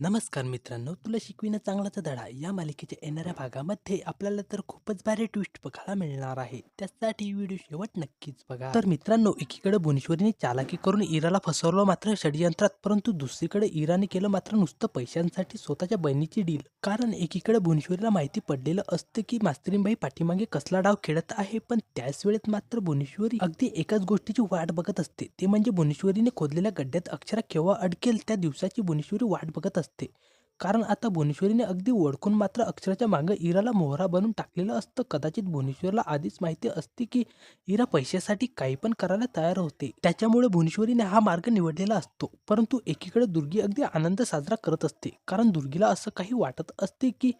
नमस्कार मित्रांनो तुला शिकविणं चांगलाचा धडा. या मालिकेच्या येणाऱ्या भागामध्ये आपल्याला तर खूपच भारी ट्विस्ट बघायला मिळणार आहे. त्यासाठी व्हिडिओ शेवट नक्कीच बघा. तर मित्रांनो एकीकडे भुवनेश्वरीने चालाकी करून इराला फसवलं मात्र षडयंत्रात परंतु दुसरीकडे इराने केलं मात्र नुसतं पैशांसाठी स्वतःच्या बहिणीची डील कारण एकीकडे भुवनेश्वरीला माहिती पडलेलं असतं की मास्तरीनबाई पाठीमागे कसला डाव खेळत आहे पण त्याच वेळेत मात्र भुवनेश्वरी अगदी एकाच गोष्टीची वाट बघत असते. ते म्हणजे भुवनेश्वरीने खोदलेल्या गड्ड्यात अक्षरा केव्हा अडकेल त्या दिवसाची भुवनेश्वरी वाट बघत असते असते. कारण आता भुवनेश्वरीने अगदी ओळखून मात्र अक्षराच्या मागं इराला मोहरा बनून टाकलेलं असतं. कदाचित भुवनेश्वरला आधीच माहिती असते की इरा पैशासाठी काही पण करायला तयार होते. त्याच्यामुळे भुवनेश्वरीने हा मार्ग निवडलेला असतो. परंतु एकीकडे दुर्गी अगदी आनंद साजरा करत असते. कारण दुर्गीला असं काही वाटत असते की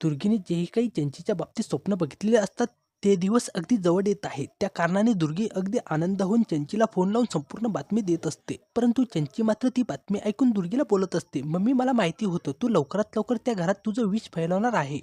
दुर्गीने जेही काही चंचीच्या बाबतीत स्वप्न बघितलेले असतात ते दिवस अगदी जवळ येत आहेत. त्या कारणाने दुर्गी अगदी आनंद होऊन चंचीला फोन लावून संपूर्ण बातमी देत असते. परंतु चंची मात्र ती बातमी ऐकून दुर्गीला बोलत असते मम्मी मला माहिती होतं तू लवकरात लवकर त्या घरात तुझं विष फैलवणार आहे.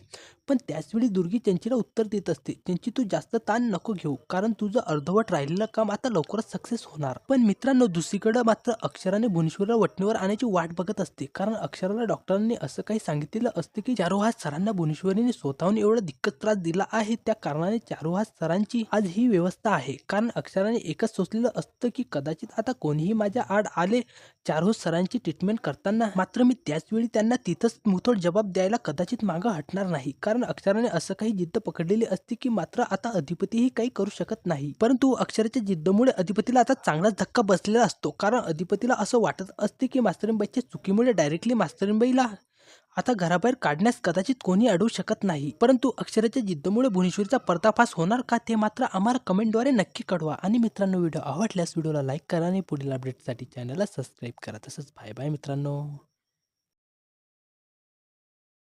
पण त्याचवेळी दुर्गी चंचीला उत्तर देत असते चंची तू जास्त ताण नको घेऊ कारण तुझं अर्धवट राहिलेलं काम आता लवकरच सक्सेस होणार. पण मित्रांनो दुसरीकडे मात्र अक्षराने भुवनेश्वरला वटणीवर आणण्याची वाट बघत असते कारण अक्षराला डॉक्टरांनी असं काही सांगितलेलं असते की चारोहास सरांना भुवनेश्वरीने स्वतःहून एवढा दिक्कत त्रास दिला आहे त्या कारणाने चारोहास सरांची आज ही व्यवस्था आहे. कारण अक्षराने एकच सोचलेलं असतं की कदाचित आता कोणीही माझ्या आड आले चारोहास सरांची ट्रीटमेंट करताना. मात्र मी त्याचवेळी त्यांना तिथंच मुथोड जबाब द्यायला कदाचित मागं हटणार नाही. कारण अक्षराने असं काही जिद्द पकडलेली असते की मात्र आता अधिपतीही काही करू शकत नाही. परंतु अक्षराच्या जिद्दमुळे अधिपतीला आता चांगलाच धक्का बसलेला असतो. कारण अधिपतीला असं वाटत असते की मास्तरीबाईच्या चुकीमुळे डायरेक्टली मास्तरीबाईला आता घराबाहेर काढण्यास कदाचित कोणी अडवू शकत नाही. परंतु अक्षराच्या जिद्दमुळे भुवनेश्वरीचा पर्दाफाश होणार का ते मात्र आम्हाला कमेंटद्वारे नक्की कळवा. आणि मित्रांनो व्हिडिओ आवडल्यास व्हिडिओला लाईक करा आणि पुढील अपडेटसाठी चॅनलला सबस्क्राईब करा. तसंच बाय बाय मित्रांनो.